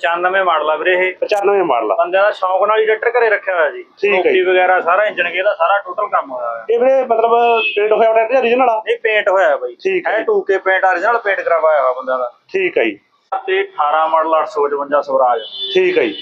95 model ਆ ਵੀਰੇ ਇਹ। 95 ਮਾਡਲ ਆ। ਬੰਦਿਆਂ ਦਾ ਸ਼ੌਂਕ ਨਾਲ ਹੀ ਟਰੈਕਟਰ ਘਰੇ ਰੱਖਿਆ ਹੋਇਆ ਜੀ। ਠੀਕ ਹੈ ਜੀ। ਵਗੈਰਾ ਸਾਰਾ ਇੰਜਨ ਗੇਅਰ ਸਾਰਾ ਟੋਟਲ ਕੰਮ ਹੋਇਆ ਹੋਇਆ। ਇਹ ਵੀਰੇ ਮਤਲਬ ਪੇਂਟ ਹੋਇਆ ਟਰੈਕਟਰ origignal ਆ? ਨਹੀਂ ਪੇਂਟ ਹੋਇਆ ਬਾਈ। ਠੀਕ ਹੈ ਇਹ 2K ਪੇਂਟ origignal ਪੇਂਟ ਕਰਵਾਇਆ ਹੋਇਆ ਬੰਦਿਆਂ ਦਾ। ਠੀਕ ਹੈ ਜੀ। ਤੇ 18 ਮਾਡਲ 855 ਸਵਰਾਜ ਠੀਕ ਹੈ ਜੀ।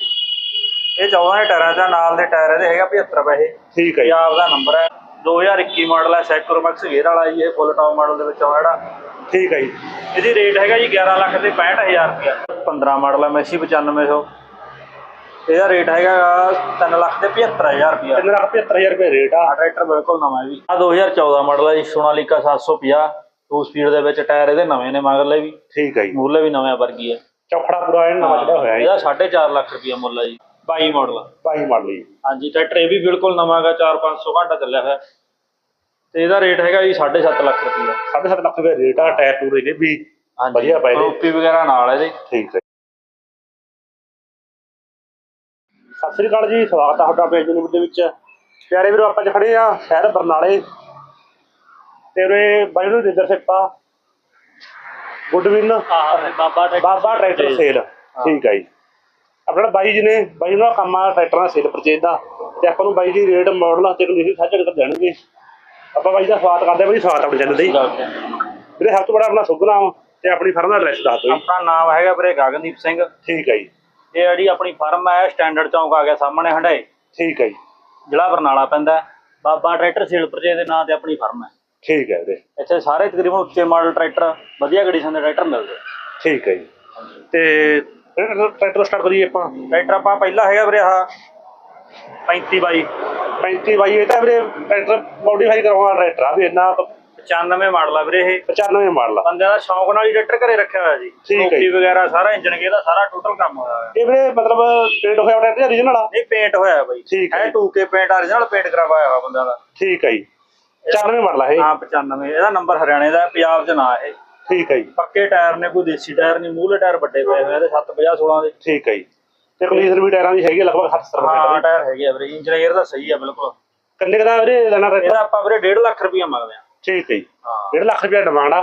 ਇਹ 14 ਦੇ ਟਾਇਰਾਂ ਦਾ ਨਾਲ ਦੇ ਟਾਇਰ ਇਹਦੇ ਹੈਗਾ 75 ਪੈਸੇ। ਠੀਕ ਹੈ ਜੀ। ਪੰਜਾਬ ਦਾ ਨੰਬਰ ਹੈ। 2021 ਮਾਡਲ ਹੈ ਸੈਕਰੋਮੈਕਸ ਗੇਅਰ ਵਾਲਾ ਜੀ ਇਹ ਫੁੱਲ ਟਾਪ ਮਾਡਲ ਦੇ ਵਿੱਚ ਆਉਂਦਾ ਜਿਹੜਾ। ਠੀਕ ਹੈ ਜੀ। ਇਹਦੀ ਰੇਟ ਹੈਗਾ ਜੀ 11 ਲੱਖ ਤੇ 65000 ਰੁਪਇਆ। 15 ਮਾਡਲ ਹੈ ਮੈਸੀ 9500 ਇਹਦਾ ਰੇਟ ਹੈਗਾ 3 ਲੱਖ ਤੇ 75000 ਰੁਪਇਆ। 3 ਲੱਖ 75000 ਰੁਪਏ ਰੇਟ ਆ। ਟਰੈਕਟਰ ਬਿਲਕੁਲ ਨਵਾਂ ਹੈ ਜੀ। ਆ 2014 ਮਾਡਲ ਹੈ ਜੀ ਸੋਨਾਲੀਕਾ 750 2 ਸਪੀਡ ਦੇ ਵਿੱਚ ਟਾਇਰ ਇਹਦੇ ਨਵੇਂ ਨੇ ਮਗਰਲੇ ਵੀ। ਠੀਕ ਹੈ ਜੀ। ਮੂਰਲੇ ਵੀ ਨਵੇਂ ਵਰਗੀ ਹੈ ਚੌਖੜਾ ਪੂਰਾ ਇਹ ਨਵਾਂ ਜਿਹੜਾ ਹੋਇਆ ਜੀ। ਇਹਦਾ 4.5 ਲੱਖ ਰੁਪਇਆ ਮੁੱਲ ਹੈ ਜੀ। 22 ਮਾਡਲ ਭਾਈ ਮਾਡਲ ਜੀ। ਹਾਂਜੀ ਟਰੈਕਟਰ ਇਹ ਵੀ ਬਿਲਕੁਲ ਨਵਾਂ ਹੈਗਾ 4-500 ਘੰਟਾ ਚੱਲਿਆ ਹੋਇਆ। ਤੇ ਇਹਦਾ ਰੇਟ ਹੈਗਾ ਜੀ 7.5 ਲੱਖ ਰੁਪਇਆ 7.5 ਲੱਖ ਰੁਪਏ ਰੇਟ ਆ ਟਾਇਰ ਟੂਰ ਇਹਦੇ ਵੀ ਹਾਂਜੀ। ਵਧੀਆ ਪਏ ਨੇ। ਟੋਪੀ ਵਗੈਰਾ ਨਾਲ ਇਹਦੇ। ਠੀਕ ਹੈ। ਸਤਿ ਸ੍ਰੀ ਅਕਾਲ ਜੀ ਸਵਾਗਤ ਹੈ ਤੁਹਾਡਾ ਆਪਣੇ ਜਨੂਬ ਦੇ ਵਿੱਚ। ਪਿਆਰੇ ਵੀਰੋ ਆਪਾਂ ਅੱਜ ਖੜੇ ਆ ਸ਼ਹਿਰ ਬਰਨਾਲੇ। ਤੇ ਉਰੇ ਬਾਈ ਨੂੰ ਜਿੱਦਰ ਸਿੱਪਾ Goodwin Baba tractor Baba tractor sale. ਠੀਕ ਹੈ ਜੀ। ਆਪਣਾ ਬਾਈ ਜੀ ਨੇ ਬਾਈ ਨੂੰ ਕੰਮ ਆ ਟਰੈਕਟਰਾਂ ਦਾ ਸੇਲ ਪਰਚੇਜ ਦਾ। ਤੇ ਆਪਾਂ ਨੂੰ ਬਾਈ ਜੀ ਰੇਟ ਮਾਡਲ ਤੇ ਕੰਡੀਸ਼ਨ ਸਾਂਝਾ ਕਰ ਦੇਣਗੇ। ਆਪਾਂ ਬਾਈ ਦਾ ਸਵਾਗਤ ਕਰਦੇ ਬਾਈ ਸਵਾਗਤ ਆਪਣੇ ਚੈਨਲ ਤੇ ਜੀ। ਵੀਰੇ ਸਭ ਤੋਂ ਬੜਾ ਆਪਣਾ ਸ਼ੁਭ ਨਾਮ ਤੇ ਆਪਣੀ ਫਰਮ ਦਾ ਐਡਰੈਸ ਦੱਸ ਦਿਓ ਜੀ। ਆਪਣਾ ਨਾਮ ਹੈਗਾ ਵੀਰੇ ਗਗਨਦੀਪ ਸਿੰਘ। ਇਹ ਠੀਕ ਹੈ ਜੀ। ਜਿਹੜੀ ਆਪਣੀ ਫਰਮ ਹੈ ਸਟੈਂਡਰਡ ਚੌਂਕ ਆ ਗਿਆ ਸਾਹਮਣੇ ਹੰਡਾਏ ਠੀਕ ਹੈ ਜੀ। ਜ਼ਿਲ੍ਹਾ ਬਰਨਾਲਾ ਪੈਂਦਾ ਹੈ। ਬਾਬਾ ਟਰੈਕਟਰ ਸੇਲ ਪਰਚੇ ਦੇ ਨਾਂ ਤੇ ਆਪਣੀ ਫਰਮ ਹੈ। ਠੀਕ ਹੈ ਵੀਰੇ। ਇੱਥੇ ਸਾਰੇ ਤਕਰੀਬਨ ਉੱਚੇ ਮਾਡਲ ਟਰੈਕਟਰ ਵਧੀਆ ਕੰਡੀਸ਼ਨ ਦੇ ਟਰੈਕਟਰ ਮਿਲਦੇ ਠੀਕ ਹੈ ਜੀ। ਤੇ ਟਰੈਕਟਰ ਸਟਾਰਟ ਕਰੀਏ ਆਪਾਂ। ਟਰੈਕਟਰ ਆਪਾਂ ਪਹਿਲਾ ਹੈਗਾ ਵੀਰੇ ਆਹ 35 ਬਾਈ। 35 ਬਾਈ ਇਹ ਤਾਂ ਵੀਰੇ ਟਰੈਕਟਰ ਮੋਡੀਫਾਈ ਕਰਵਾਉਣਾ ਟਰੈਕਟਰ ਆ ਵੀ ਇੰਨਾ 95 ਮਾਡਲ ਆ ਵੀਰੇ ਇਹ। 95 ਮਾਡਲ ਆ। ਬੰਦਿਆਂ ਦਾ ਸ਼ੌਂਕ ਨਾਲ ਹੀ ਟਰੈਕਟਰ ਘਰੇ ਰੱਖਿਆ ਹੋਇਆ ਜੀ। ਠੀਕ ਹੈ ਟੋਪੀ ਜੀ। ਵਗੈਰਾ ਸਾਰਾ ਇੰਜਨ ਗੇਅਰ ਸਾਰਾ ਟੋਟਲ ਕੰਮ ਹੋਇਆ ਹੋਇਆ। ਇਹ ਵੀਰੇ ਮਤਲਬ ਪੇਂਟ ਹੋਇਆ ਟਰੈਕਟਰ origignal ਆ? ਨਹੀਂ ਪੇਂਟ ਹੋਇਆ ਬਾਈ। ਠੀਕ ਹੈ। ਇਹ 2K ਪੇਂਟ origignal ਪੇਂਟ ਕਰਵਾਇਆ ਹੋਇਆ ਬੰਦਿਆਂ ਦਾ। ਠੀਕ ਹੈ ਜੀ। 94 ਮਾਡਲ ਆ ਇਹ। ਹਾਂ 95 ਇਹਦਾ ਨੰਬਰ ਹਰਿਆਣੇ ਦਾ ਪੰਜਾਬ 'ਚ ਨਾ ਇਹ। ਠੀਕ ਹੈ ਜੀ। ਪੱਕੇ ਟਾਇਰ ਨੇ ਕੋਈ ਦੇਸੀ ਟਾਇਰ ਨਹੀਂ ਮੂਹਰੇ ਟਾਇਰ ਵੱਡੇ ਪਏ ਹੋਏ ਆ ਇਹਦੇ 750 16 ਦੇ। ਠੀਕ ਹੈ ਜੀ। ਤੇ ਕੰਡੀਸ਼ਨ ਵੀ ਟਾਇਰਾਂ ਦੀ ਹੈਗੀ ਆ ਲਗਭਗ 70 ਹਾਂ ਟਾਇਰ ਹੈਗੇ ਆ ਵੀਰੇ ਇੰਜਨ ਗੇਅਰ ਦਾ ਸਹੀ ਆ ਬਿਲਕੁਲ। ਕੰਨੇ ਕਦਾ ਵੀਰੇ ਲੈਣਾ ਟਰੈਕਟਰ ਇਹਦਾ ਆਪਾਂ ਵੀਰੇ 1.5 ਲੱਖ ਰੁਪਇਆ ਮੰਗਦੇ ਆ। ਠੀਕ ਹੈ ਜੀ। ਹਾਂ। 1.5 ਲੱਖ ਰੁਪਏ ਡਿਮਾਂਡ ਆ।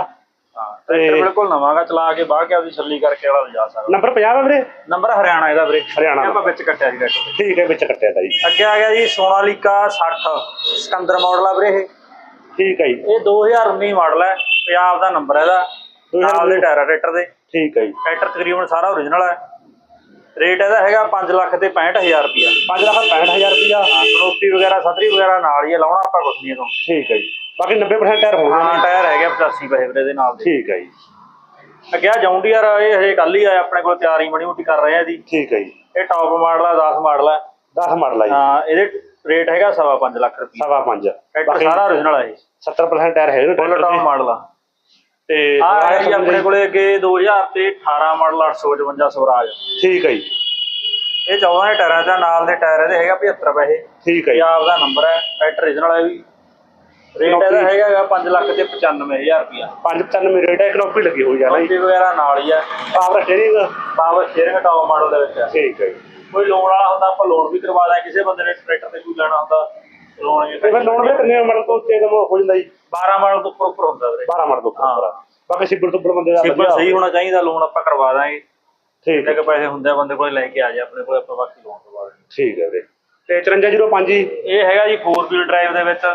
ਹਾਂ ਟਰੈਕਟਰ ਬਿਲਕੁਲ ਨਵਾਂਗਾ ਚਲਾ ਕੇ ਬਾਹ ਕੇ ਆਪਦੀ ਛੱਲੀ ਕਰਕੇ ਵਾਲਾ ਲਿਜਾ ਸਕਦਾ। ਨੰਬਰ 50 ਆ ਵੀਰੇ? ਨੰਬਰ ਹਰਿਆਣਾ ਇਹਦਾ ਵੀਰੇ। ਹਰਿਆਣਾ ਇਹ ਆਪਾਂ ਵਿੱਚ ਕੱਟਿਆ ਜੀ ਟਰੈਕਟਰ। ਠੀਕ ਹੈ ਵਿੱਚ ਕੱਟਿਆ ਤਾ ਜੀ। ਅੱਗੇ ਆ ਗਿਆ ਜੀ ਸੋਨਾਲੀਕਾ 60 ਸਿਕੰਦਰ ਮਾਡਲ ਆ ਵੀਰੇ ਇਹ। ਠੀਕ ਹੈ ਜੀ। ਇਹ 2019 ਮਾਡਲ ਹੈ ਪੰਜਾਬ ਦਾ ਨੰਬਰ ਹੈ ਇਹਦਾ। ਨਾਲ ਦੇ ਟਾਇਰ ਆ ਟਰੈਕਟਰ ਦੇ। ਠੀਕ ਹੈ ਜੀ। ਟਰੈਕਟਰ ਤਕਰੀਬਨ ਸਾਰਾ ਓਰੀਜਨਲ ਹੈ। ਰੇਟ ਇਹਦਾ ਹੈਗਾ 5 ਲੱਖ ਤੇ 65000 ਰੁਪਇਆ। 5 ਲੱਖ 65000 ਰੁਪਇਆ। ਟਰੋਪੀ ਵਗੈਰਾ ਸਤਰੀ ਵਗੈਰਾ ਨਾਲ ਹੀ ਹੈ ਲਾਉਣਾ ਆਪਾਂ ਕੁਛ ਨਹੀਂ ਇਹਨੂੰ। ਠੀਕ ਹੈ ਜੀ। ਬਾਕੀ 90% ਟਾਇਰ ਹੋਣਗੇ। ਹਾਂ ਟਾਇਰ ਹੈਗੇ 85 ਪੈਸੇ ਦੇ ਨਾਲ ਦੇ। ਠੀਕ ਹੈ ਜੀ। ਅੱਗੇ ਆ ਜੌਂਡੀਅਰ ਇਹ ਹਜੇ ਕੱਲ ਹੀ ਆਇਆ ਆਪਣੇ ਕੋਲ ਤਿਆਰੀ ਬਣੀ ਮੋਟੀ ਕਰ ਰਹੇ ਆ ਇਹਦੀ। ਠੀਕ ਹੈ ਜੀ। ਇਹ ਟੌਪ ਮਾਡਲ ਹੈ 10 ਮਾਡਲ ਹੈ 10 ਮਾਡਲ ਆ ਜੀ। ਹਾਂ ਇਹਦੇ ਰੇਟ ਹੈਗਾ ਸਵਾ ਪੰਜ ਲੱਖ ਰੁਪਏ ਸਵਾ ਪੰਜ। ਟਰੈਕਟਰ ਸਾਰਾ ਓਰੀਜਨਲ ਹੈ ਇਹ। 70% ਟਾਇਰ ਹੈਗੇ ਨੇ ਟੌਪ। ਮਾਡਲ ਆ। ਤੇ ਆ ਹੈ ਸਵਾਲ ਜੀ ਆਪਣੇ ਕੋਲੇ ਅੱਗੇ 2000 ਤੇ 18 ਮਾਡਲ 855 ਸਵਰਾਜ। ਠੀਕ ਹੈ ਜੀ। ਇਹ 14 ਦੇ ਟਾਇਰਾਂ ਦਾ ਨਾਲ ਦੇ ਟਾਇਰ ਇਹਦੇ ਹੈਗਾ 75 ਪੈਸੇ। ਠੀਕ ਹੈ ਜੀ। ਪੰਜਾਬ ਦਾ ਨੰਬਰ ਹੈ ਟਰੈਕਟਰ ਰੀਜਨਲ ਹੈ ਵੀ। ਰੇਟ ਇਹਦਾ ਹੈਗਾ 5 ਲੱਖ ਤੇ 95000 ਰੁਪਇਆ। 595 ਰੇਟ ਹੈ ਕਨੋਪੀ ਲੱਗੀ ਹੋਈ ਨਾ ਜੀ ਵਗੈਰਾ ਨਾਲ ਹੀ ਹੈ power steering power sharing top model ਦੇ ਵਿੱਚ। ਹੈ ਠੀਕ ਹੈ ਜੀ। ਕੋਈ ਲੋਨ ਵਾਲਾ ਹੁੰਦਾ ਆਪਾਂ ਲੋਨ ਵੀ ਕਰਵਾ ਦਾਂ ਕਿਸੇ ਬੰਦੇ ਨੇ ਟਰੈਕਟਰ ਤੇ ਕੋਈ ਲੈਣਾ ਹੁੰਦਾ ਲੋਨ ਵੀ ਫਿਰ ਲੋਨ ਦੇ ਕਿੰਨੇ ਮਾਡਲ ਤੋਂ ਉੱਤੇ ਦਾ ਹੋ ਜਾਂਦਾ ਜੀ? 12 ਮਾਡਲ ਤੋਂ ਉੱਪਰ ਉੱਪਰ ਹੁੰਦਾ ਵੀਰੇ। 12 ਮਾਡਲ ਤੋਂ ਉੱਪਰ ਹਾਂ। ਬਾਕੀ ਸਿਬਲ ਤੋਂ ਬੰਦੇ ਦਾ ਸਿੰਪਲ ਵਧੀਆ ਸਹੀ ਹੋਣਾ ਚਾਹੀਦਾ ਲੋਨ ਆਪਾਂ ਕਰਵਾ ਦਾਂਗੇ। ਠੀਕ ਜਿੰਨੇ ਹੈ। ਕੁ ਪੈਸੇ ਹੁੰਦੇ ਆ ਬੰਦੇ ਕੋਲ ਲੈ ਕੇ ਆ ਜਾ ਆਪਣੇ ਕੋਲ ਆਪਾਂ ਬਾਕੀ ਲੋਨ ਕਰਵਾ ਦਾਂਗੇ। ਠੀਕ ਹੈ ਵੀਰੇ। ਤੇ 5305 ਜੀ। ਇਹ ਹੈਗਾ ਜੀ 4 ਵੀਲ ਡਰਾਈਵ ਦੇ ਵਿੱਚ।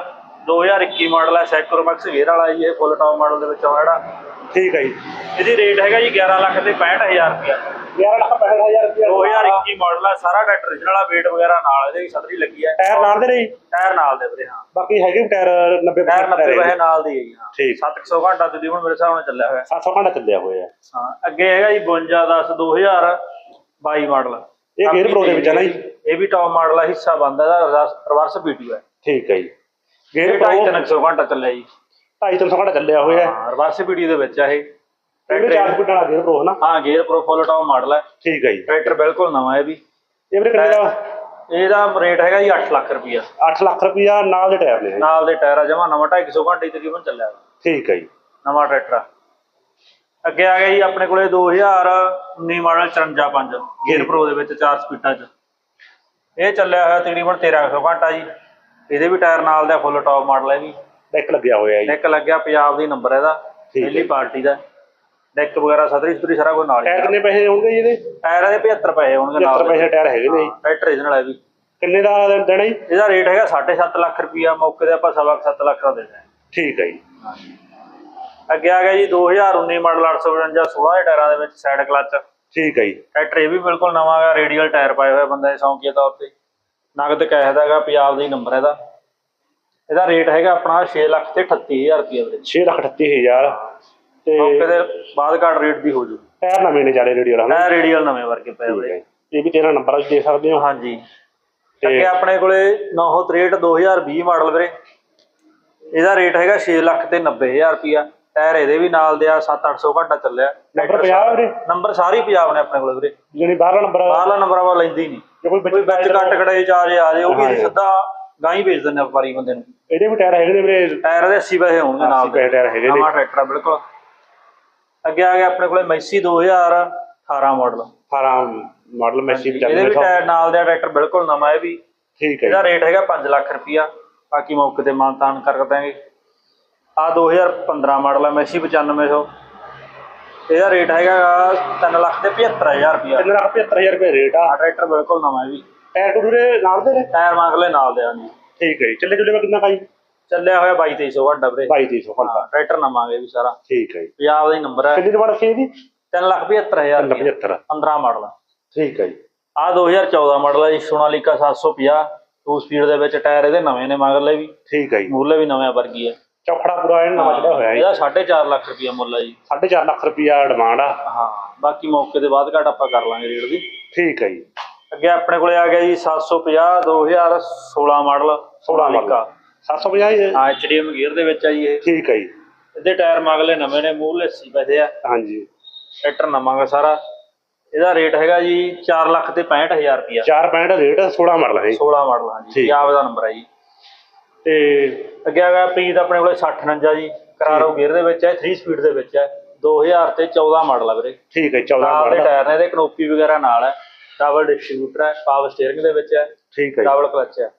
2021 ਮਾਡਲ ਹੈ ਸੈਕਰੋਮੈਕਸ ਗੇਅਰ ਵਾਲਾ ਜੀ ਇਹ ਫੁੱਲ ਟੌਪ ਮਾਡਲ ਦੇ ਵਿੱਚ ਆਉਂਦਾ ਜਿਹੜਾ। ਠੀਕ ਹੈ ਜੀ। ਇਹਦੀ ਰੇਟ ਹੈਗਾ ਜੀ 11 ਲੱਖ ਤੇ 65000 ਰੁਪਇਆ। 11 ਲੱਖ 65000 ਰੁਪਏ 2021 ਮਾਡਲ ਹੈ ਸਾਰਾ ਟਰੈਕਟਰ original ਆ weight ਵਗੈਰਾ ਨਾਲ ਇਹਦੇ ਵੀ ਸਤਰੀ ਲੱਗੀ ਹੈ ਟਾਇਰ ਨਾਲ ਦੇ ਨਹੀਂ ਟਾਇਰ ਨਾਲ ਦੇ ਵੀਰੇ ਹਾਂ। ਬਾਕੀ ਹੈਗੇ ਵੀ ਟਾਇਰ 90% ਟਾਇਰ 90 ਟਾਇਰ ਪੈਸੇ ਨਾਲ ਦੀ ਹੈ। ਜੀ ਹਾਂ ਠੀਕ 700 ਘੰਟਾ ਤਕਰੀਬਨ ਮੇਰੇ ਹਿਸਾਬ ਨਾਲ ਚੱਲਿਆ ਹੋਇਆ। 700 ਘੰਟਾ ਚੱਲਿਆ ਹੋਇਆ। ਹਾਂ ਅੱਗੇ ਹੈਗਾ ਜੀ 52 10 2022 ਮਾਡਲ ਇਹ ਗੇਅਰ ਪ੍ਰੋ ਦੇ ਵਿੱਚ ਹੈ ਨਾ ਜੀ। ਇਹ ਵੀ ਟੌਪ ਮਾਡਲ ਆ ਹਿੱਸਾ ਬੰਦਾ ਇਹਦਾ ਰਿਵਰਸ ਪੀਟੀਓ ਹੈ ਠੀਕ ਹੈ ਜੀ। ਇਹ ਗੇਅਰ ਪ੍ਰੋ 250 ਘੰਟਾ ਚੱਲਿਆ ਜੀ। 250 ਘੰਟਾ ਚੱਲਿਆ ਹੋਇਆ। ਹਾਂ ਰਿਵਰਸ ਪੀਟੀਓ ਦੇ ਵਿੱਚ ਆ ਇਹ। ਇਹ ਵੀ 4 ਫੁੱਟ ਵਾਲਾ ਗੇਅਰ ਪ੍ਰੋ ਹੈ ਨਾ ਹਾਂ gear pro full top model ਹੈ। ਠੀਕ ਹੈ ਜੀ। ਟਰੈਕਟਰ ਬਿਲਕੁਲ ਨਵਾਂ ਹੈ ਵੀ। ਇਹ ਵੀਰੇ ਕਿੰਨੇ ਦਾ? ਇਹਦਾ ਰੇਟ ਹੈਗਾ ਜੀ 8 ਲੱਖ ਰੁਪਈਆ। 8 ਲੱਖ ਰੁਪਇਆ ਨਾਲ ਦੇ ਟਾਇਰ ਨੇ ਇਹ। ਨਾਲ ਦੇ ਟਾਇਰ ਆ ਜਮਾ ਨਵਾਂ 250 ਘੰਟੇ ਤਕਰੀਬਨ ਚੱਲਿਆ। ਹੋਇਆ। ਠੀਕ ਹੈ ਜੀ। ਨਵਾਂ ਟਰੈਕਟਰ ਆ। ਅੱਗੇ ਆ ਗਿਆ ਜੀ ਆਪਣੇ ਕੋਲੇ 2019 ਮਾਡਲ 545 ਗੇਅਰ ਪ੍ਰੋ ਦੇ ਵਿੱਚ 4 ਸਪੀਡਾਂ 'ਚ। ਇਹ ਚੱਲਿਆ ਹੋਇਆ ਤਕਰੀਬਨ 1300 ਘੰਟਾ ਜੀ। ਇਹਦੇ ਵੀ ਟਾਇਰ ਨਾਲ ਦਾ ਫੁੱਲ ਟੌਪ ਮਾਡਲ ਹੈ ਵੀ। ਡੈਕ ਲੱਗਿਆ ਹੋਇਆ ਜੀ। ਇੱਕ ਲੱਗਿਆ ਪੰਜਾਬ ਦੀ ਨੰਬਰ ਇਹਦਾ। ਠੀਕ ਹੈ। ਪਹਿਲੀ ਪਾਰਟੀ ਦਾ। ਡੈਕ ਵਗੈਰਾ ਸਤਰੀ ਸੁਤਰੀ ਸਾਰਾ ਕੁਝ ਨਾਲ ਹੀ ਟਾਇਰ। ਕਿੰਨੇ ਪੈਸੇ ਹੋਣਗੇ ਜੀ ਇਹਦੇ? ਟਾਇਰ ਇਹਦੇ 75 ਪੈਸੇ ਹੋਣਗੇ 75 ਨਾਲ ਪੈਸੇ ਟਾਇਰ ਹੈਗੇ ਨੇ ਜੀ। ਟਰੈਕਟਰ ਇਸ ਨਾਲ ਹੈ ਵੀ ਕਿੰਨੇ ਦਾ ਦੇਣਾ ਜੀ? ਇਹਦਾ ਰੇਟ ਹੈਗਾ 7.5 ਲੱਖ ਰੁਪਈਆ ਮੌਕੇ ਤੇ ਆਪਾਂ ਸਵਾ 7 ਲੱਖ ਦਾ ਦੇ ਹਾਂ ਠੀਕ ਹੈ ਜੀ। ਅੱਗੇ ਆ ਗਿਆ ਜੀ 2019 ਮਾਡਲ 855 16 ਦੇ ਟਾਇਰਾਂ ਦੇ ਵਿੱਚ ਸਾਈਡ ਕਲਚ ਠੀਕ ਹੈ ਜੀ। ਟਰੈਕਟਰ ਇਹ ਵੀ ਬਿਲਕੁਲ ਨਵਾਂ ਹੈਗਾ ਰੇਡੀਅਲ ਟਾਇਰ ਪਾਏ ਹੋਏ ਬੰਦੇ ਦੇ ਸ਼ੌਂਕੀਆ ਤੌਰ ਤੇ। ਨਗਦ ਕੈਸ਼ ਦਾ ਹੈਗਾ ਪੰਜਾਬ ਦਾ ਹੀ ਨੰਬਰ ਇਹਦਾ। ਇਹਦਾ ਰੇਟ ਹੈਗਾ ਆਪਣਾ 6 ਲੱਖ ਤੇ 38000 ਰੁਪਏ ਵੀਰੇ 6 ਲੱਖ 38000 ਤੇ ਮੌਕੇ ਦੇ ਬਾਅਦ ਘੱਟ ਰੇਟ ਦੀ ਹੋ ਜੂ ਟਾਇਰ ਨਵੇਂ ਨੇ ਜਾਲੇ ਰੇਡੀ ਵਾਲਾ। ਇਹ ਰੇਡੀਅਲ ਨਵੇਂ ਵਰਗੇ ਪਏ ਠੀਕ ਵੀਰੇ ਹੈ ਇਹ ਵੀ ਤੇਰਾ ਨੰਬਰ ਦੇ ਸਕਦੇ ਹੋ। ਹਾਂਜੀ। ਤੇ- ਅੱਗੇ ਆਪਣੇ ਕੋਲੇ 963 2020 ਮਾਡਲ ਵੀਰੇ। ਇਹਦਾ ਰੇਟ ਹੈਗਾ 6 ਲੱਖ ਤੇ 90000 ਰੁਪਿਆ ਟਾਇਰ ਇਹਦੇ ਵੀ ਨਾਲ ਦੇ ਆ 7-800 ਘੰਟਾ ਚੱਲਿਆ। ਨੰਬਰ 50 ਵੀਰੇ? ਨੰਬਰ ਸਾਰੇ ਹੀ ਪੰਜਾਬ ਨੇ ਆਪਣੇ ਕੋਲੇ ਵੀਰੇ। ਜਿਹੜੀ ਬਾਹਰਲਾ ਨੰਬਰ ਬਾਹਰਲਾ ਨੰਬਰ ਆਪਾਂ ਲੈਂਦੇ ਨਹੀਂ। ਜੇ ਕੋਈ ਕੋਈ ਵਿੱਚ ਕੱਟ ਕੜਾਈ ਚ ਆ ਜੇ ਆ ਜੇ ਉਹ ਵੀ। ਸਿੱਧਾ ਗਾਂ ਹੀ ਵੇਚ ਦਿੰਦੇ ਆ ਵਪਾਰੀ ਬੰਦੇ ਨੂੰ। ਇਹਦੇ ਵੀ ਟਾਇਰ ਹੈਗੇ ਨੇ ਵੀਰੇ। ਟਾਇਰ ਦੇ 80 ਪੈਸੇ ਹੋਣਗੇ ਨਾਲ 80 ਪੈਸੇ ਟਾਇਰ ਹੈਗੇ ਨੇ। ਨਵਾਂ ਟਰੈਕਟਰ ਆ ਬਿਲਕੁਲ। ਅੱਗੇ ਆ ਗਿਆ ਆਪਣੇ ਕੋਲੇ ਮੈਸੀ 2018 ਮਾਡਲ 18 ਮਾਡਲ ਮੈਸੀ ਇਹਦੇ ਵੀ 95 ਟਾਇਰ ਨਾਲ ਦਾ ਟਰੈਕਟਰ ਬਿਲਕੁਲ ਨਵਾਂ ਹੈ ਵੀ। ਠੀਕ ਹੈ ਇਹਦਾ ਜੀ। ਰੇਟ ਹੈਗਾ 5 ਲੱਖ ਰੁਪਿਆ ਬਾਕੀ ਮੌਕੇ ਤੇ ਮਾਨਤਾਨ ਕਰ ਦਾਂਗੇ ਆ 2015 ਮਾਡਲ ਹੈ ਮੈਸੀ 9500 ਇਹਦਾ ਰੇਟ ਹੈਗਾ 3 ਲੱਖ ਤੇ 75000 ਰੁਪਿਆ 3 ਲੱਖ 75000 ਰੁਪਏ ਰੇਟ ਆ। ਆ ਟਰੈਕਟਰ ਬਿਲਕੁਲ ਨਵਾਂ ਹੈ ਵੀ। ਟਾਇਰ ਟੂਰ ਨਾਲ ਦੇ ਨੇ? ਟਾਇਰ ਮੰਗ ਲੈ ਨਾਲ ਦੇ ਆਂਗੇ ਠੀਕ ਹੈ ਜੀ। ਚੱਲੇ ਚੁੱਲੇ ਕਿੰਨਾ ਕਾਈ ਚੱਲਿਆ ਹੋਇਆ 2300 ਘੰਟਾ ਵੀਰੇ। 2200 ਘੰਟਾ ਟਰੈਕਟਰ ਨਵਾਂਗੇ ਵੀ ਸਾਰਾ। ਠੀਕ ਹੈ ਜੀ। ਪੰਜਾਬ ਦਾ ਹੀ ਨੰਬਰ ਹੈ। ਕਿੰਨੀ ਡਿਮਾਂਡ ਸੀ ਇਹਦੀ? 3 ਲੱਖ 75000 ਰੁਪਿਆ 75 15 ਮਾਡਲ। ਠੀਕ ਹੈ ਜੀ। ਆ 2014 ਮਾਡਲ ਹੈ ਜੀ ਸੋਨਾਲੀਕਾ 750 2 ਸਪੀਡ ਦੇ ਵਿੱਚ ਟਾਇਰ ਇਹਦੇ ਨਵੇਂ ਨੇ ਮਗਰਲੇ ਵੀ। ਠੀਕ ਹੈ ਜੀ। ਮੂਰਲੇ ਵੀ ਨਵੇਂ ਵਰਗੀ ਹੈ। ਚੌਖੜਾ ਪੂਰਾ ਇਹ ਨਵਾਂ ਜਿਹੜਾ ਹੋਇਆ ਇਹਦਾ 4.5 ਲੱਖ ਰੁਪਿਆ ਮੁੱਲ ਹੈ ਜੀ। 4.5 ਲੱਖ ਰੁਪਿਆ ਡਿਮਾਂਡ ਆ। ਹਾਂ ਬਾਕੀ ਮੌਕੇ ਦੇ ਬਾਅਦ ਘੱਟ ਆਪਾਂ ਕਰ ਲਾਂਗੇ ਰੇਟ ਦੀ ਠੀਕ ਹੈ ਜੀ। ਅੱਗੇ ਆਪਣੇ ਕੋਲੇ ਆ ਗਿਆ ਜੀ 750 2016 ਮਾਡਲ 16 ਮਾਡਲ। 750 ਜੀ ਹਾਂ ਐਚਡੀਐਮ ਗੀਅਰ ਦੇ ਵਿੱਚ ਆ ਜੀ ਇਹ। ਠੀਕ ਹੈ ਜੀ। ਇਹਦੇ ਟਾਇਰ ਮਗਲੇ ਨਵੇਂ ਨੇ ਮੂਹਰਲੇ 80 ਪੈਸੇ ਆ। ਹਾਂਜੀ। ਟਰੈਕਟਰ ਨਵਾਂ ਗਾ ਸਾਰਾ। ਇਹਦਾ ਰੇਟ ਹੈਗਾ ਜੀ 4 ਲੱਖ ਤੇ 65000 ਰੁਪਿਆ 4.65 ਰੇਟ 16 ਮਾਡਲ ਹੈ ਜੀ 16 ਮਾਡਲ ਹਾਂ ਜੀ ਠੀਕ। ਪੰਜਾਬ ਦਾ ਨੰਬਰ ਹੈ ਜੀ। ਤੇ ਅੱਗੇ ਆ ਗਿਆ ਪ੍ਰੀਤ ਆਪਣੇ ਕੋਲੇ 6049 ਜੀ। ਕਰਾਰੋ ਗੇਅਰ ਦੇ ਵਿੱਚ ਹੈ 3 ਸਪੀਡ ਦੇ ਵਿੱਚ ਹੈ 2000 ਤੇ 14 ਮਾਡਲ ਆ ਵੀਰੇ। ਠੀਕ ਹੈ 14 ਨਾਲ ਦੇ ਮਾਡਲ ਟਾਇਰ ਨੇ ਇਹਦੇ ਕਨੋਪੀ ਵਗੈਰਾ ਨਾਲ ਹੈ ਡਬਲ ਡਿਸਟ੍ਰੀਬਿਊਟਰ ਹੈ ਪਾਵਰ ਸਟੀਅਰਿੰਗ ਦੇ ਵਿੱਚ ਹੈ ਠੀਕ ਹੈ ਜੀ। ਡਬਲ ਕਲਚ ਹੈ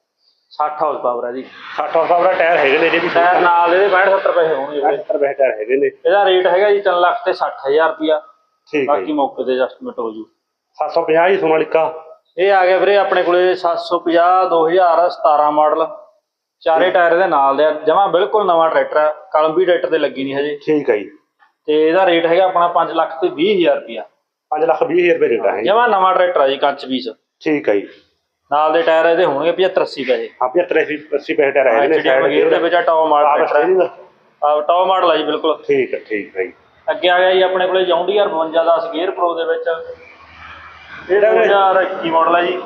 60 ਹਾਊਸ ਪਾਵਰ ਹੈ ਜੀ। 60 ਹਾਰਸ ਦਾ ਟਾਇਰ ਹੈਗੇ ਨੇ ਇਹਦੇ ਵੀ ਟਾਇਰ ਨਾਲ ਇਹਦੇ 65 70 ਪੈਸੇ ਹੋਣਗੇ ਵੀਰੇ। 70 ਪੈਸੇ ਟਾਇਰ ਹੈਗੇ ਨੇ। ਇਹਦਾ ਰੇਟ ਹੈਗਾ ਜੀ 3 ਲੱਖ ਤੇ 60000 ਰੁਪਿਆ ਠੀਕ ਹੈ ਬਾਕੀ ਮੌਕੇ ਤੇ ਐਡਜਸਟਮੈਂਟ ਹੋ ਜੂ। 750 ਜੀ ਸੋਨਾਲਿਕਾ ਇਹ ਆ ਗਿਆ ਵੀਰੇ ਆਪਣੇ ਕੋਲੇ 750 2017 ਮਾਡਲ ਚਾਰੇ ਟਾਇਰ ਦੇ ਨਾਲ ਦੇ ਜਮਾ ਬਿਲਕੁਲ ਨਵਾਂ ਟਰੈਕਟਰ ਹੈ ਕਲਮ ਵੀ ਟਰੈਕਟਰ ਤੇ ਲੱਗੀ ਨਹੀਂ ਹਜੇ। ਠੀਕ ਹੈ ਜੀ। ਤੇ ਇਹਦਾ ਰੇਟ ਹੈਗਾ ਆਪਣਾ 5 ਲੱਖ ਤੇ 20000 ਰੁਪਿਆ 5 ਲੱਖ 20 ਹਜ਼ਾਰ ਰੁਪਏ ਰੇਟ ਹੈ ਜਮਾ ਨਵਾਂ ਟਰੈਕਟਰ ਆ ਜੀ ਕੱਚ ਪੀਸ ਠੀਕ ਹੈ ਜੀ। ਨਾਲ ਦੇ ਟਾਇਰ ਇਹਦੇ ਹੋਣਗੇ 75 80 ਪੈਸੇ ਹਾਂ 75 80 80 ਪੈਸੇ ਟਾਇਰ ਹੈਗੇ ਨੇ ਐਚਡੀਐਮ ਗੇਅਰ ਦੇ ਵਿੱਚ ਆ ਟੌਪ ਮਾਡਲ ਪਾਵਰ ਟਰੈਕਟਰ ਆ ਟੌਪ ਮਾਡਲ ਆ ਜੀ ਬਿਲਕੁਲ। ਠੀਕ ਹੈ ਠੀਕ ਹੈ ਜੀ। ਅੱਗੇ ਆ ਗਿਆ ਜੀ ਆਪਣੇ ਕੋਲੇ ਜੌਂਡੀਆਰ 5210 ਗੇਅਰ ਪ੍ਰੋ ਦੇ ਵਿੱਚ। ਇਹ 2021 ਮਾਡਲ ਆ ਜੀ।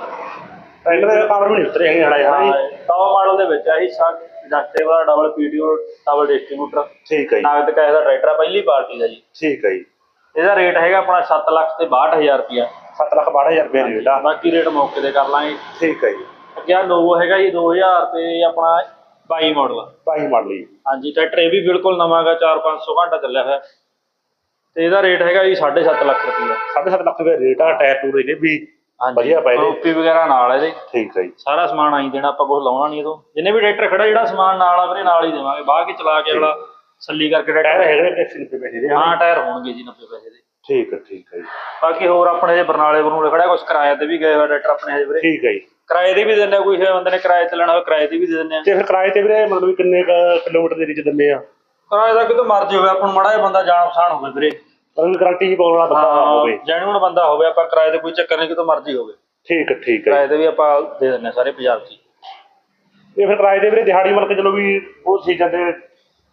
ਟ੍ਰੇਲਰ ਦੇ ਕਵਰ ਵੀ ਨਹੀਂ ਉਤਰੇ ਹੈਗੇ ਹੜਾ ਯਾਰ ਟੌਪ ਮਾਡਲ ਦੇ ਵਿੱਚ ਆ ਜੀ ਸੱਤ ਜਸਟੇ ਵਾਲਾ ਡਬਲ ਪੀਡੀਓ ਡਬਲ ਡਿਸਟ੍ਰੀਬਿਊਟਰ ਠੀਕ ਹੈ ਜੀ। ਨਾਗਦ ਕਹੇ ਦਾ ਟਰੈਕਟਰ ਪਹਿਲੀ ਪਾਰਟੀ ਦਾ ਜੀ। ਠੀਕ ਹੈ ਜੀ। ਇਹਦਾ ਰੇਟ ਹੈਗਾ ਆਪਣਾ 7 ਲੱਖ ਤੇ 62000 ਰੁਪਿਆ 7 ਲੱਖ 12 ਹਜ਼ਾਰ ਰੁਪਏ ਰੇਟ ਆ ਬਾਕੀ ਰੇਟ ਮੌਕੇ ਤੇ ਕਰ ਲਾਂਗੇ। ਠੀਕ ਹੈ ਜੀ। ਅੱਗੇ ਆ ਨੋਵੋ ਹੈਗਾ ਜੀ 2000 ਤੇ ਆਪਣਾ 22 ਮਾਡਲ ਪਾਈ ਮਾਡਲ ਜੀ। ਹਾਂਜੀ ਟਰੈਕਟਰ ਇਹ ਵੀ ਬਿਲਕੁਲ ਨਵਾਂ ਗਾ 4-500 ਘੰਟਾ ਚੱਲਿਆ ਹੋਇਆ। ਤੇ ਇਹਦਾ ਰੇਟ ਹੈਗਾ ਜੀ 7.5 ਲੱਖ ਰੁਪਇਆ 7.5 ਲੱਖ ਰੁਪਏ ਰੇਟ ਆ ਟਾਇਰ ਟੂਰ ਇਹਦੇ ਵੀ ਵਧੀਆ ਪਏ ਨੇ। ਰੂਪੀ ਵਗੈਰਾ ਨਾਲ ਇਹਦੇ। ਠੀਕ ਹੈ ਜੀ। ਸਾਰਾ ਸਮਾਨ ਆਈ ਦੇਣਾ ਆਪਾਂ ਕੁਝ ਲਾਉਣਾ ਨਹੀਂ ਇਹਦੋਂ ਜਿੰਨੇ ਵੀ ਟਰੈਕਟਰ ਖੜਾ ਜਿਹੜਾ ਸਮਾਨ ਨਾਲ ਆ ਵੀਰੇ ਨਾਲ ਹੀ ਦੇਵਾਂਗੇ। ਬਾਅਦ ਕੇ ਚਲਾ ਕੇ ਅਗਲਾ ਸੱਲੀ ਕਰਕੇ ਟਾਇਰ ਹੈਗੇ ਨੇ 80 ਰੁਪਏ ਪੈਸੇ ਦੇ ਹਾਂ ਟਾਇਰ ਹੋਣਗੇ ਜੀ 90 ਪੈਸੇ ਦੇ। ਠੀਕ ਹੈ ਠੀਕ ਹੈ ਜੀ। ਬਾਕੀ ਹੋਰ ਆਪਣੇ ਜੇ ਬਰਨਾਲੇ ਬਰਨੂਲੇ ਖੜਾ ਕੁਝ ਕਿਰਾਏ ਤੇ ਵੀ ਗਏ ਹੋਏ ਟਰੈਕਟਰ ਆਪਣੇ ਹਜੇ ਵੀਰੇ? ਠੀਕ ਹੈ ਜੀ। ਕਿਰਾਏ ਤੇ ਵੀ ਦਿੰਦੇ ਆ, ਕੋਈ ਹੈ ਬੰਦੇ ਨੇ ਕਿਰਾਏ ਤੇ ਲੈਣਾ ਹੋਵੇ ਕਿਰਾਏ ਤੇ ਵੀ ਦੇ ਦਿੰਦੇ ਆ। ਤੇ ਫਿਰ ਕਿਰਾਏ ਤੇ ਵੀਰੇ ਮਤਲਬ ਕਿੰਨੇ ਕਿਲੋਮੀਟਰ ਦੇ ਵਿੱਚ ਦਿੰਦੇ ਆ? ਕਿਰਾਏ ਦਾ ਕਿਤੋਂ ਮਰਜ਼ੀ ਹੋਵੇ ਆਪਾਂ ਨੂੰ ਮੜਾ ਜਿਹਾ ਬੰਦਾ ਜਾਣ ਪਛਾਣ ਹੋਵੇ ਵੀਰੇ। ਮਤਲਬ ਗਾਰੰਟੀ ਹੀ ਪਾਉਣ ਵਾਲਾ ਬੰਦਾ ਹੋਵੇ। ਜੈਨੂਨ ਬੰਦਾ ਹੋਵੇ ਆਪਾਂ ਕਿਰਾਏ ਤੇ ਕੋਈ ਚੱਕਰ ਨਹੀਂ ਕਿਤੋਂ ਮਰਜ਼ੀ ਹੋਵੇ। ਠੀਕ ਹੈ ਠੀਕ ਹੈ। ਕਿਰਾਏ ਤੇ ਵੀ ਆਪਾਂ ਦੇ ਦਿੰਦੇ ਆ ਸਾਰੇ ਪੰਜਾਬ 'ਚ। ਇਹ ਫਿਰ ਕਿਰਾਏ ਤੇ ਵੀਰੇ ਦਿਹਾੜੀ ਮਤਲਬ ਚਲੋ ਵੀ ਉਹ ਸੀਜ਼ਨ ਦੇ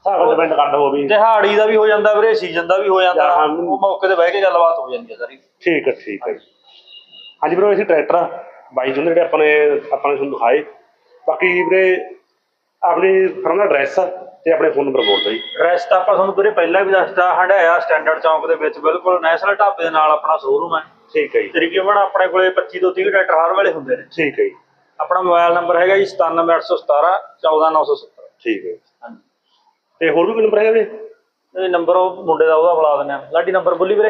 ਨਾਲ ਡਿਪੈਂਡ ਕਰਦਾ ਹੋਵੇ ਦਿਹਾੜੀ ਦਾ ਵੀ ਹੋ ਜਾਂਦਾ ਵੀਰੇ ਸੀਜ਼ਨ ਦਾ ਵੀ ਹੋ ਜਾਂਦਾ। ਹਾਂ। ਉਹ ਮੌਕੇ ਤੇ ਬਹਿ ਕੇ ਗੱਲਬਾਤ ਹੋ ਜਾਂਦੀ ਹੈ ਸਾਰੀ। ਠੀਕ ਹੈ ਠੀਕ ਹੈ। ਹਾਂਜੀ ਵੀਰੇ ਅਸੀਂ ਟਰੈਕਟਰ ਬਾਈ ਜੁਨ ਜਿਹੜੇ ਆਪਾਂ ਨੇ ਆਪਾਂ ਨੇ ਤੁਹਾਨੂੰ ਦਿਖਾਏ। ਬਾਕੀ ਵੀਰੇ ਆਪਣੀ ਫਰਮ ਦਾ ਐਡਰੈਸ ਤੇ ਆਪਣੇ ਫੋਨ ਨੰਬਰ ਬੋਲ ਦਿਓ ਜੀ। ਐਡਰੈਸ ਤਾਂ ਆਪਾਂ ਤੁਹਾਨੂੰ ਵੀਰੇ ਪਹਿਲਾਂ ਵੀ ਦੱਸਤਾ ਹੰਡਾਇਆ ਸਟੈਂਡਰਡ ਚੌਂਕ ਦੇ ਵਿੱਚ ਬਿਲਕੁਲ ਨੈਸ਼ਨਲ ਢਾਬੇ ਦੇ ਨਾਲ ਆਪਣਾ ਸ਼ੋਰੂਮ ਹੈ ਠੀਕ ਹੈ ਜੀ। ਤਕਰੀਬਨ ਆਪਣੇ ਕੋਲੇ 25 ਤੋਂ 30 ਟਰੈਕਟਰ ਹਰ ਵੇਲੇ ਹੁੰਦੇ ਨੇ। ਠੀਕ ਹੈ ਜੀ। ਆਪਣਾ ਮੋਬਾਈਲ ਨੰਬਰ ਹੈਗਾ ਜੀ 97817 14970 ਠੀਕ ਹੈ ਹਾਂਜੀ। ਤੇ ਹੋਰ ਵੀ ਕੋਈ ਨੰਬਰ ਹੈਗਾ ਵੀਰੇ? ਇਹ ਨੰਬਰ ਉਹ ਮੁੰਡੇ ਦਾ ਉਹਦਾ ਬੁਲਾ ਦਿੰਦੇ ਆ ਲਾਡੀ ਨੰਬਰ ਬੋਲੀ ਵੀਰੇ।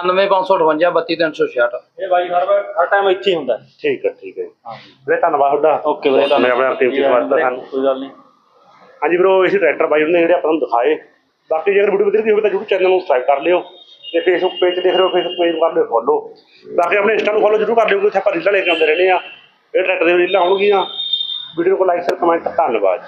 98558 ਇਹ ਬਾਈ ਹਰ ਵਾਰ ਹਰ ਟਾਈਮ ਇੱਥੇ ਹੀ ਹੁੰਦਾ। ਠੀਕ ਹੈ ਠੀਕ ਹੈ ਵੀਰੇ ਧੰਨਵਾਦ ਤੁਹਾਡਾ। ਓਕੇ ਵੀਰੇ ਮੈਂ ਆਪਣੇ ਸਮਾਂ ਦਿੱਤਾ ਸਾਨੂੰ। ਕੋਈ ਗੱਲ ਨਹੀਂ। ਹਾਂਜੀ ਵੀਰੋ ਇਸੇ ਟਰੈਕਟਰ ਬਾਈ ਉਹਨੇ ਜਿਹੜੇ ਆਪਾਂ ਨੂੰ ਦਿਖਾਏ। ਬਾਕੀ ਜੇਕਰ ਵੀਡੀਓ ਵਧੀਆ ਲੱਗੀ ਹੋਵੇ ਤਾਂ YouTube ਚੈਨਲ ਨੂੰ ਸਬਸਕ੍ਰਾਈਬ ਕਰ ਲਿਓ ਤੇ Facebook ਪੇਜ ਦੇਖ ਰਹੇ ਹੋ Facebook ਪੇਜ ਕਰ ਲਿਓ ਫੋਲੋ ਬਾਕੀ ਆਪਣੇ ਇੰਸਟਾ ਨੂੰ ਫੋਲੋ ਜ਼ਰੂਰ ਕਰ ਲਿਓ ਕਿਉਂਕਿ ਆਪਾਂ ਰੀਲਾਂ ਲੈ ਕੇ ਆਉਂਦੇ ਰਹਿੰਦੇ ਆ ਇਹ ਟਰੈਕਟਰ ਦੀਆਂ ਰੀਲਾਂ ਆਉਣਗੀਆਂ। ਵੀਡੀਓ ਕੋ ਲਾਈਕ ਸ਼ੇਅਰ ਕਮੈਂਟ ਧੰਨਵਾਦ